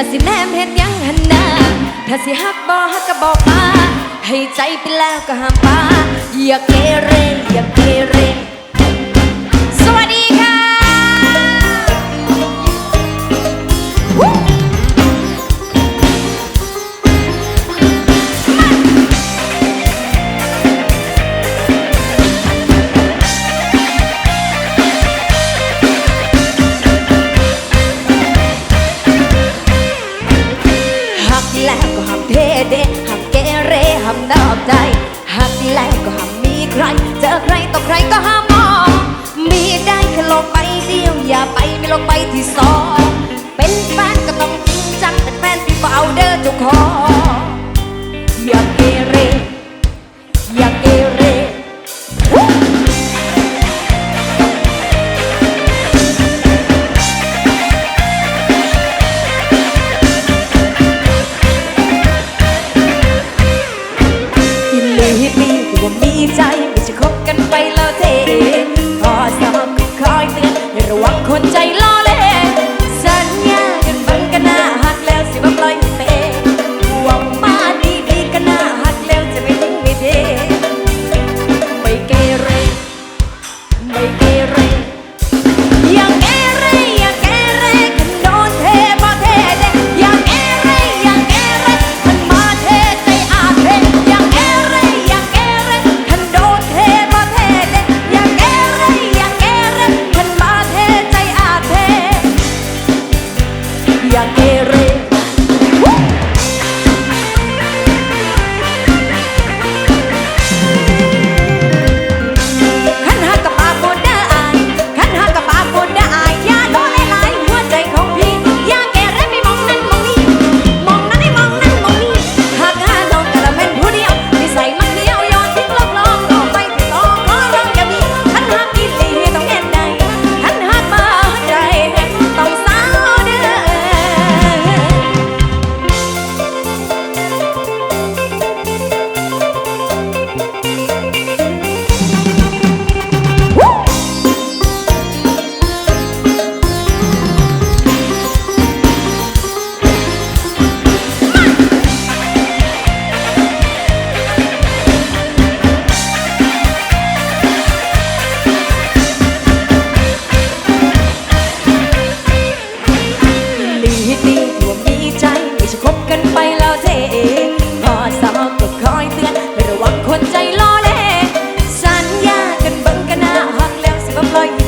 ละสิแนมเห็นยังหันหน้าถ้าสิฮักบอฮักก็บอกมาให้ใจไปแล้วก็ห้ามปาอยากเกเรอยากเกเร จอใครต่อใครก็ห้ามมอง มีได้แค่ลงไปเดียวอย่าไปไม่ลงไปที่สอง เป็นแฟนก็ต้องจริงจังเป็นแฟนที่เบาเด้อจุกคออย่าเกเรอย่าเกเรอีลีมีหัวมีใจ คนใจ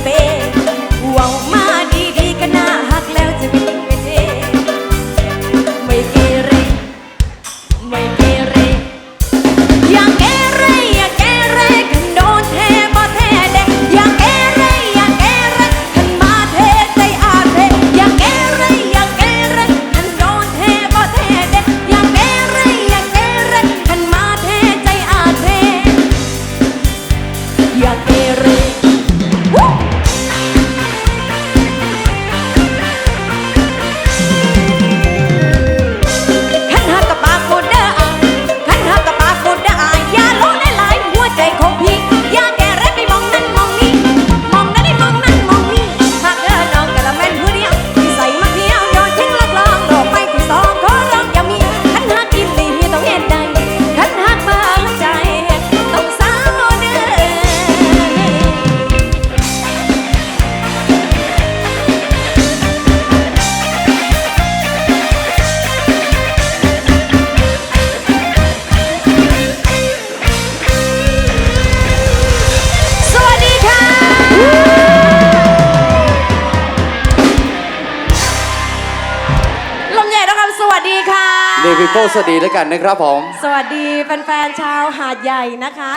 เปว่ามาดีดีก็น่าหักแล้วจะงไปเทไม่เกเรไม่เกเรอย่าเกเรอย่าเกเรกันโดนเทบ่เทเด็ย่าเกเรอย่าเกเรกันมาเทใจอาเทย่าเกเรอย่าเกเรกันโดนเทบ่เทเด็ย่าเกเรอย่าเกเรกันมาเทใจอาเท สวัสดีค่ะ เดวิโก้สวัสดีแล้วกันนะครับผม สวัสดีแฟนๆชาวหาดใหญ่นะคะ